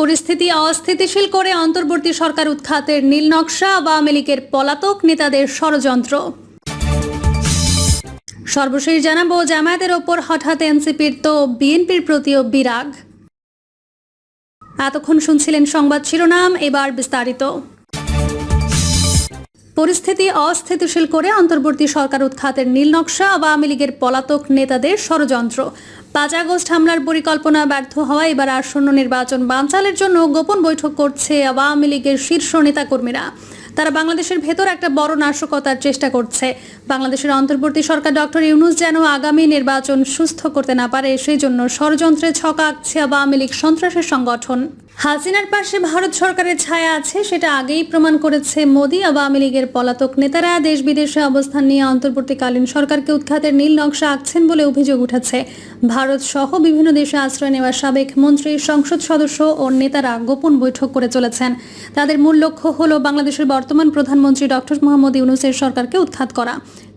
পরিস্থিতি অস্থিতিশীল করে অন্তর্বর্তী সরকার উৎখাতের নীল নকশা আওয়ামী লীগের পলাতক নেতাদের ষড়যন্ত্র। সর্বশেষ জানাব, জামায়াতের ওপর হঠাৎ এনসিপির তো বিএনপির প্রতিও বিরাগ। এতক্ষণ শুনছিলেন সংবাদ শিরোনাম, এবার বিস্তারিত। পরিস্থিতি অস্থিতিশীল করে অন্তর্বর্তী সরকার উৎখাতের নীল নকশা আওয়ামী লীগের পলাতক নেতাদের ষড়যন্ত্র। পাঁচ আগস্ট হামলার পরিকল্পনা ব্যর্থ হওয়া এবার আসন্ন নির্বাচন বানচালের জন্য গোপন বৈঠক করছে আওয়ামী লীগের শীর্ষ নেতাকর্মীরা। তারা বাংলাদেশের ভেতর একটা বড় নাশকতার চেষ্টা করছে। বাংলাদেশের অন্তর্বর্তী সরকার ডক্টর ইউনুস যেন আগামী নির্বাচন সুস্থ করতে না পারে সেই জন্য ষড়যন্ত্রে ছকা আঁকছে আওয়ামী লীগ সন্ত্রাসের সংগঠন। হাসিনার পাশে ভারত সরকারের ছায়া আছে, সেটা আগেই প্রমাণ করেছে মোদী। আওয়ামী লীগের পলাতক নেতারা দেশ বিদেশে অবস্থান নিয়ে অন্তর্বর্তীকালীন সরকারকে উৎখাতের নীল নকশা আঁকছেন বলে অভিযোগ উঠেছে। ভারত সহ বিভিন্ন দেশে আশ্রয় নেওয়া সাবেক মন্ত্রী সংসদ সদস্য ও নেতারা গোপন বৈঠক করে চলেছেন। তাদের মূল লক্ষ্য হল বাংলাদেশের বর্তমান প্রধানমন্ত্রী ডক্টর মোহাম্মদ ইউনুসের সরকারকে উৎখাত করা।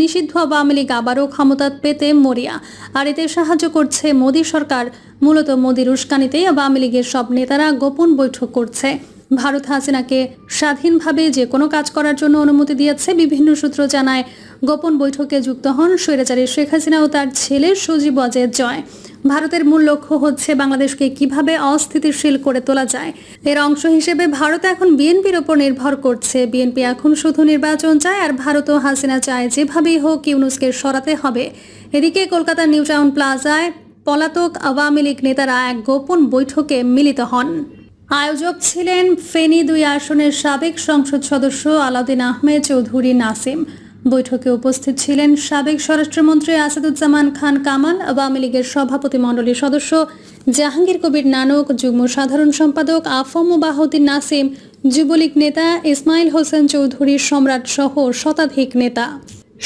নিষিদ্ধ আওয়ামী লীগ আবারও ক্ষমতা পেতে মরিয়া। আর এতে সাহায্য করছে মোদী সরকার। মূলত মোদীর উস্কানিতেই আওয়ামী লীগের সব নেতারা গোপন বৈঠক করছে। ভারত হাসিনাকে স্বাধীনভাবে যে কোনো কাজ করার জন্য অনুমতি দিয়েছে, বিভিন্ন সূত্র জানায়। গোপন বৈঠকে যুক্ত হন স্বৈরাচারী শেখ হাসিনা ও তার ছেলে সজীব অজয় জয়। ভারতের মূল লক্ষ্য হচ্ছে বাংলাদেশকে কীভাবে অস্থিতিশীল করে তোলা যায়। এর অংশ হিসেবে ভারত এখন বিএনপির ওপর নির্ভর করছে। বিএনপি এখন শুধু নির্বাচন চায় আর ভারত ও হাসিনা চায় যেভাবেই হোক ইউনুসকে সরাতে হবে। এদিকে কলকাতার নিউ টাউন প্লাজায় পলাতক আওয়ামী লীগ নেতারা এক গোপন বৈঠকে মিলিত হন। আয়োজক ছিলেন ফেনী দুই আসনের সাবেক সংসদ সদস্য আলাউদ্দিন আহমেদ চৌধুরী নাসিম। বৈঠকে উপস্থিত ছিলেন সাবেক স্বরাষ্ট্রমন্ত্রী আসাদুজ্জামান খান কামাল, আওয়ামী লীগের সভাপতি মণ্ডলীর সদস্য, জাহাঙ্গীর কবির নানক, যুগ্ম সাধারণ সম্পাদক আফম বাহুদ্দিন নাসিম, যুবলীগ নেতা ইসমাইল হোসেন চৌধুরী সম্রাট সহ শতাধিক নেতা।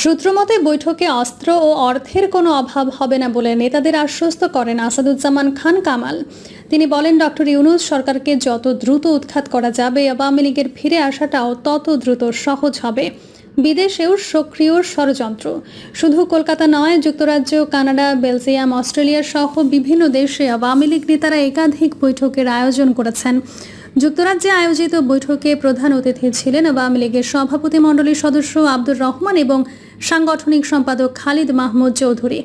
সূত্রমতে, বৈঠকে অস্ত্র ও অর্থের কোনো অভাব হবে না বলে নেতাদের আশ্বস্ত করেন আসাদুজ্জামান খান কামাল। তিনি বলেন, ডক্টর ইউনুস সরকারকে যত দ্রুত উৎখাত করা যাবে, আওয়ামী লীগের ফিরে আসাটাও তত দ্রুত সহজ হবে। বিদেশেও সক্রিয় ষড়যন্ত্র। শুধু কলকাতা নয়, যুক্তরাজ্য, কানাডা, বেলজিয়াম, অস্ট্রেলিয়া সহ বিভিন্ন দেশে আওয়ামী লীগ নেতারা একাধিক বৈঠকের আয়োজন করেছেন। যুক্তরাজ্যে আয়োজিত বৈঠকে প্রধান অতিথি ছিলেন আওয়ামী লীগের সভাপতি মণ্ডলীর সদস্য আব্দুর রহমান এবং সাংগঠনিক সম্পাদক খালিদ মাহমুদ চৌধুরী।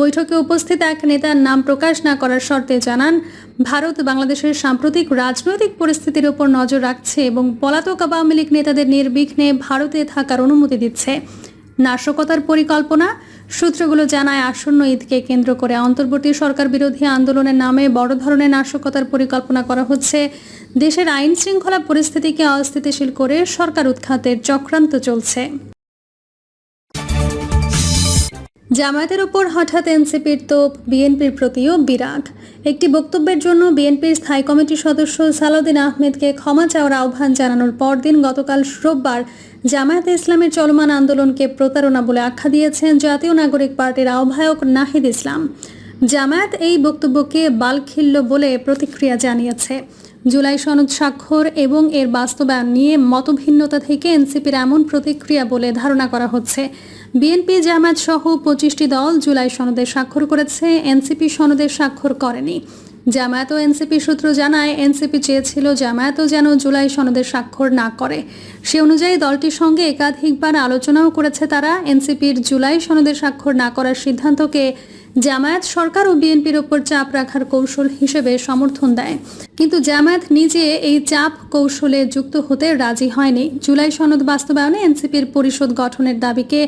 বৈঠকে উপস্থিত এক নেতার নাম প্রকাশ না করার শর্তে জানান ভারত বাংলাদেশের সাম্প্রতিক রাজনৈতিক পরিস্থিতির উপর নজর রাখছে এবং পলাতক আওয়ামী লীগ নেতাদের নির্বিঘ্নে ভারতে থাকার অনুমতি দিচ্ছে। নাশকতার পরিকল্পনা, সূত্রগুলো জানায় আসন্ন ঈদকে কেন্দ্র করে অন্তর্বর্তী সরকার বিরোধী আন্দোলনের নামে বড় ধরনের নাশকতার পরিকল্পনা করা হচ্ছে। দেশের আইন শৃঙ্খলা পরিস্থিতিকে অস্থিতিশীল করে সরকার উৎখাতের চক্রান্ত চলছে। জামায়াতের ওপর হঠাৎ এনসিপির তোপ, বিএনপির প্রতিও বিরাগ। একটি বক্তব্যের জন্য বিএনপির স্থায়ী কমিটির সদস্য সালাউদ্দিন আহমেদকে ক্ষমা চাওয়ার আহ্বান জানানোর পরদিন গতকাল রোববার জামায়াতে ইসলামের চলমান আন্দোলনকে প্রতারণা বলে আখ্যা দিয়েছেন জাতীয় নাগরিক পার্টির আহ্বায়ক নাহিদ ইসলাম। জামায়াত এই বক্তব্যকে বালখিল্য বলে প্রতিক্রিয়া জানিয়েছে। জুলাই সনদ স্বাক্ষর এবং এর বাস্তবায়ন নিয়ে মতভিন্নতা থেকে এনসিপির এমন প্রতিক্রিয়া বলে ধারণা করা হচ্ছে। বিএনপি জামায়াত সহ পঁচিশটি দল জুলাই সনদে স্বাক্ষর করেছে। এনসিপি সনদে স্বাক্ষর করেনি। জামায়াত ও এনসিপি সূত্র জানায়, এনসিপি চেয়েছিল জামায়াতও যেন জুলাই সনদে স্বাক্ষর না করে। সে অনুযায়ী দলটির সঙ্গে একাধিকবার আলোচনাও করেছে তারা। এনসিপির জুলাই সনদে স্বাক্ষর না করার সিদ্ধান্তকে জামায়াত সরকার ও বিএনপির ওপর চাপ রাখার কৌশল হিসেবে সমর্থন দেয়। কিন্তু জামায়াত নিজে এই চাপ কৌশলে যুক্ত হতে রাজি হয়নি। জুলাই সনদ বাস্তবায়নে এনসিপির পরিষদ গঠনের দাবিকে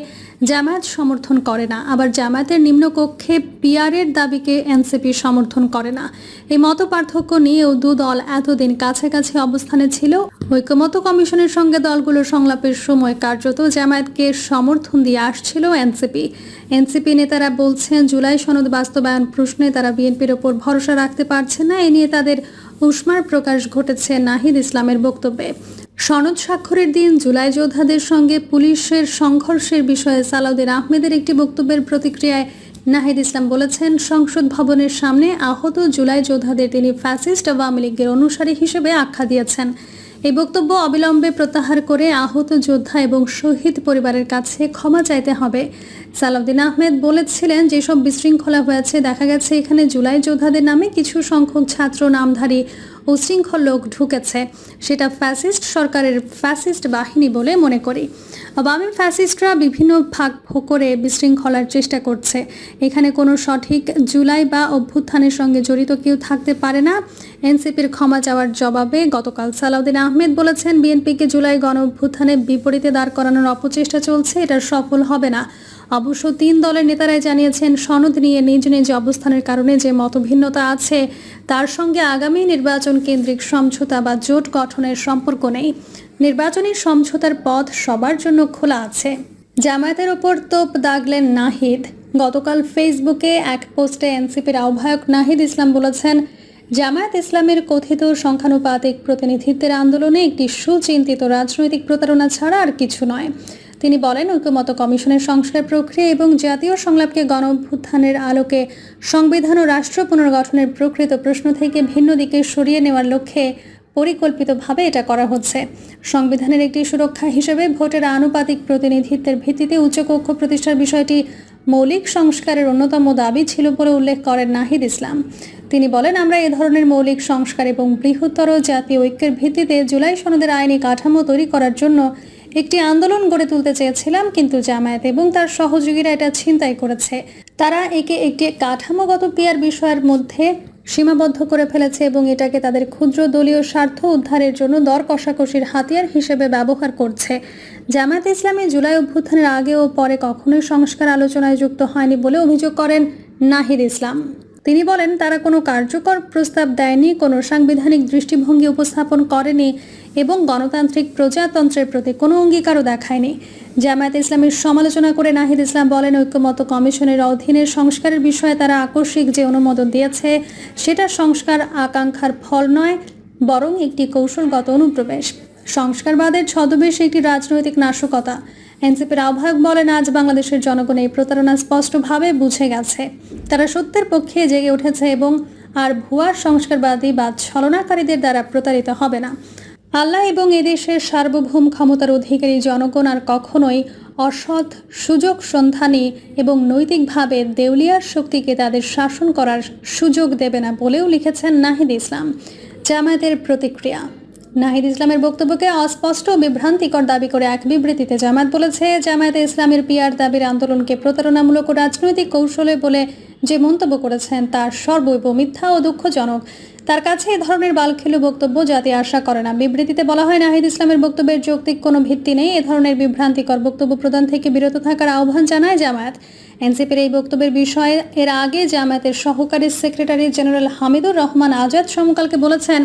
জামায়াত সমর্থন করে না। আবার জামায়াতের নিম্নকক্ষে পিআরের দাবিকে এনসিপি সমর্থন করে না। এই মত পার্থক্য নিয়েও দু দল এতদিন কাছাকাছি অবস্থানে ছিল। ঐক্যমত কমিশনের সঙ্গে দলগুলোর সংলাপের সময় কার্যত জামায়াতকে সমর্থন দিয়ে আসছিল এনসিপি। এনসিপি নেতারা বলছেন, জুলাই সনদ বাস্তবায়ন প্রশ্নে তারা বিএনপির ওপর ভরসা রাখতে পারছে না। এ নিয়ে তাদের উষ্মার প্রকাশ ঘটেছে নাহিদ ইসলামের বক্তব্যে। সনদ স্বাক্ষরের দিন জুলাই যোদ্ধাদের সঙ্গে পুলিশের সংঘর্ষের বিষয়ে সালাউদ্দিন আহমেদের একটি বক্তব্যের প্রতিক্রিয়ায় নাহিদ ইসলাম বলেছেন, সংসদ ভবনের সামনে আহত জুলাই যোদ্ধাদের তিনি ফ্যাসিস্ট আওয়ামী লীগের অনুসারী হিসেবে আখ্যা দিয়েছেন। এই বক্তব্য অবিলম্বে প্রত্যাহার করে আহত যোদ্ধা এবং শহীদ পরিবারের কাছে ক্ষমা চাইতে হবে। সালাউদ্দিন আহমেদ বলেছিলেন, যেসব বিশৃঙ্খলা হয়েছে, দেখা গেছে এখানে জুলাই যোদ্ধাদের নামে কিছু সংখ্যক ছাত্র নামধারী উশৃঙ্খল লোক ঢুকেছে। সেটা ফ্যাসিস্ট সরকারের ফ্যাসিস্ট বাহিনী বলে মনে করি। বামী ফ্যাসিস্টরা বিভিন্ন ভাগ ভোগ করে বিশৃঙ্খলার চেষ্টা করছে। এখানে কোনো সঠিক জুলাই বা অভ্যুত্থানের সঙ্গে জড়িত কেউ থাকতে পারে না। এনসিপির ক্ষমা চাওয়ার জবাবে গতকাল সালাউদ্দিন আহমেদ বলেছেন, বিএনপিকে জুলাই গণ অভ্যুত্থানের বিপরীতে দাঁড় করানোর অপচেষ্টা চলছে, এটা সফল হবে না। অবশ্য তিন দলের নেতারাই জানিয়েছেন, সনদ নিয়ে নিজ নিজ অবস্থানের কারণে যে মতভিন্নতা আছে, তার সঙ্গে আগামী নির্বাচন কেন্দ্রিক সমঝোতা বা জোট গঠনের সম্পর্ক নেই। নির্বাচনী সমঝোতার পথ সবার জন্য খোলা আছে। জামায়াতের ওপর তোপ দাগলেন নাহিদ। গতকাল ফেসবুকে এক পোস্টে এনসিপির আহ্বায়ক নাহিদ ইসলাম বলেছেন, জামায়াত ইসলামের কথিত সংখ্যানুপাতিক প্রতিনিধিত্বের আন্দোলনে একটি সুচিন্তিত রাজনৈতিক প্রতারণা ছাড়া আর কিছু নয়। তিনি বলেন, ঐক্যমত কমিশনের সংস্কার প্রক্রিয়া এবং জাতীয় সংলাপকে গণ আলোকে সংবিধান ও রাষ্ট্র পুনর্গঠনের প্রকৃত প্রশ্ন থেকে ভিন্ন দিকে সরিয়ে নেওয়ার লক্ষ্যে পরিকল্পিতভাবে এটা করা হচ্ছে। সংবিধানের একটি সুরক্ষা হিসেবে ভোটের আনুপাতিক প্রতিনিধিত্বের ভিত্তিতে উচ্চকক্ষ প্রতিষ্ঠার বিষয়টি মৌলিক সংস্কারের অন্যতম দাবি ছিল বলে উল্লেখ করেন নাহিদ ইসলাম। তিনি বলেন, আমরা এ ধরনের মৌলিক সংস্কার এবং বৃহত্তর জাতীয় ঐক্যের ভিত্তিতে জুলাই সনদের আইনি কাঠামো তৈরি করার জন্য একটি আন্দোলন গড়ে তুলতে চেয়েছিলাম, কিন্তু জামায়াত এবং তার সহযোগীরা এটা ছিনতাই করেছে। তারা একে একটি কাঠামোগত পিয়ার বিষয়ের মধ্যে সীমাবদ্ধ করে ফেলেছে এবং এটাকে তাদের ক্ষুদ্র দলীয় স্বার্থ উদ্ধারের জন্য দর কষাকষির হাতিয়ার হিসেবে ব্যবহার করছে। জামায়াত ইসলামী জুলাই অভ্যুত্থানের আগে ও পরে কখনোই সংস্কার আলোচনায় যুক্ত হয়নি বলে অভিযোগ করেন নাহিদ ইসলাম। তিনি বলেন, তারা কোনো কার্যকর প্রস্তাব দেয়নি, কোনো সাংবিধানিক দৃষ্টিভঙ্গি উপস্থাপন করেনি এবং গণতান্ত্রিক প্রজাতন্ত্রের প্রতি কোনো অঙ্গীকারও দেখায়নি। জামায়াত ইসলামের সমালোচনা করে নাহিদ ইসলাম বলেন ঐক্যমত কমিশনের অধীনে সংস্কারের বিষয়ে তারা আকস্মিক যে অনুমোদন দিয়েছে, সেটা সংস্কার আকাঙ্ক্ষার ফল নয়, বরং একটি কৌশলগত অনুপ্রবেশ। সংস্কারবাদের ছদ্মবেশ একটি রাজনৈতিক নাশকতা। এনসিপির আহ্বায়ক বলেন, আজ বাংলাদেশের জনগণ এই প্রতারণা স্পষ্টভাবে বুঝে গেছে। তারা সত্যের পক্ষে জেগে উঠেছে এবং আর ভুয়ার সংস্কারবাদী বা ছলনাকারীদের দ্বারা প্রতারিত হবে না। আল্লাহ এবং এদেশের সার্বভৌম ক্ষমতার অধিকারী জনগণ আর কখনোই অসৎ সুযোগ সন্ধানী এবং নৈতিকভাবে দেউলিয়ার শক্তিকে তাদের শাসন করার সুযোগ দেবে না বলেও লিখেছেন নাহিদ ইসলাম। জামায়াতের প্রতিক্রিয়া। নাহিদ ইসলামের বক্তব্যকে অস্পষ্ট বিভ্রান্তিকর দাবি করে এক বিবৃতিতে জামায়াত বলেছে, জামায়াতে ইসলামের পিয়ার দাবির আন্দোলনকে প্রতারণামূলক ও রাজনৈতিক কৌশলে বলে যে মন্তব্য করেছেন তার সর্বৈব মিথ্যা ও দুঃখজনক। তার কাছে এ ধরনের বালখেলু বক্তব্য জাতি আশা করে না। বিবৃতিতে বলা হয়, নাহিদ ইসলামের বক্তব্যের যৌক্তিক কোনো ভিত্তি নেই। এ ধরনের বিভ্রান্তিকর বক্তব্য প্রদান থেকে বিরত থাকার আহ্বান জানায় জামায়াত। এনসিপির এই বক্তব্যের বিষয়ে এর আগে জামায়াতের সহকারী সেক্রেটারি জেনারেল হামিদুর রহমান আজাদ সমকালকে বলেছেন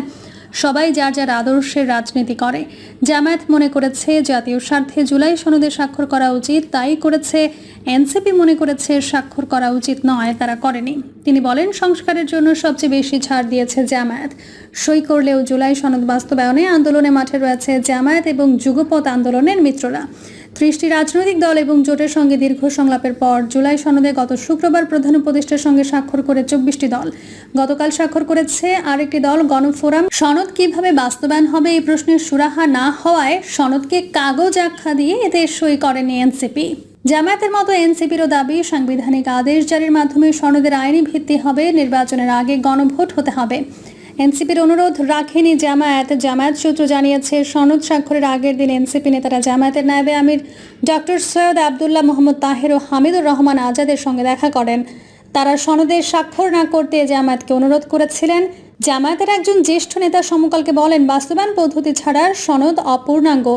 সবাই যার যার আদর্শের রাজনীতি করে। জামায়াত মনে করেছে জাতীয় স্বার্থে জুলাই সনদে স্বাক্ষর করা উচিত, তাই করেছে এনসিপি মনে করেছে স্বাক্ষর করা উচিত নয়, তারা করেনি। তিনি বলেন, সংস্কারের জন্য সবচেয়ে বেশি ছাড় দিয়েছে জামায়াত। সই করলেও জুলাই সনদ বাস্তবায়নে আন্দোলনে মাঠে রয়েছে জামায়াত এবং যুগপথ আন্দোলনের মিত্ররা। ত্রিশটি রাজনৈতিক দল এবং জোটের সঙ্গে দীর্ঘ সংলাপের পর জুলাই সনদে গত শুক্রবার প্রধান উপদেষ্টার সঙ্গে স্বাক্ষর করে চব্বিশটি দল। গতকাল স্বাক্ষর করেছে আরেকটি দল, গণফোরাম। সনদ কীভাবে বাস্তবায়ন হবে এই প্রশ্নের সুরাহা না হওয়ায় সনদকে কাগজ আখ্যা দিয়ে এতে সই করেনি এনসিপি। জামায়াতের মতো এনসিপিরও দাবি, সাংবিধানিক আদেশ জারির মাধ্যমে সনদের আইনি ভিত্তি হবে, নির্বাচনের আগে গণভোট হতে হবে। এনসিপির অনুরোধ রাখেনি জামায়াত। জামায়াত সূত্র জানিয়েছে, সনদ স্বাক্ষরের আগের দিন এনসিপি নেতারা জামায়াতের নায়েবে আমির ডক্টর সৈয়দ আবদুল্লাহ মোহাম্মদ তাহের ও হামিদুর রহমান আজাদের সঙ্গে দেখা করেন। তারা সনদে স্বাক্ষর না করতে জামায়াতকে অনুরোধ করেছিলেন। জামায়াতের একজন জ্যেষ্ঠ নেতা সমকালকে বলেন, বাস্তবায়ন পদ্ধতি ছাড়া সনদ অপূর্ণাঙ্গ।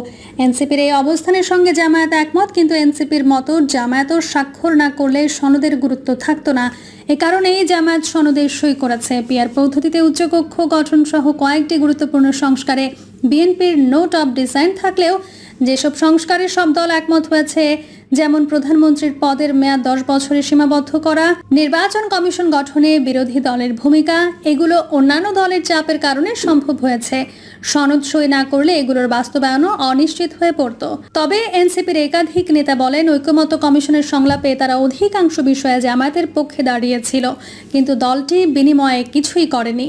এনসিপির এই অবস্থানের সঙ্গে জামায়াত একমত, কিন্তু এনসিপির মতো জামায়াতও স্বাক্ষর না করলে সনদের গুরুত্ব থাকতো না। এ কারণেই জামায়াত সনদে সই করেছে। পিয়ার পদ্ধতিতে উচ্চকক্ষ গঠন সহ কয়েকটি গুরুত্বপূর্ণ সংস্কারে বিএনপির নোট অব ডিজাইন থাকলেও যেসব সংস্কারে সব দল একমত হয়েছে যেমন প্রধানমন্ত্রীর পদের মেয়াদ দশ বছরে সীমাবদ্ধ করা, নির্বাচন কমিশন গঠনে বিরোধী দলের ভূমিকা, এগুলো অন্যান্য দলের চাপের কারণে সম্ভব হয়েছে। সনদ সই না করলে এগুলোর বাস্তবায়নও অনিশ্চিত হয়ে পড়ত। তবে এনসিপির একাধিক নেতা বলেন, ঐক্যমত্য কমিশনের সংলাপে তারা অধিকাংশ বিষয়ে জামায়াতের পক্ষে দাঁড়িয়েছিল, কিন্তু দলটি বিনিময়ে কিছুই করেনি।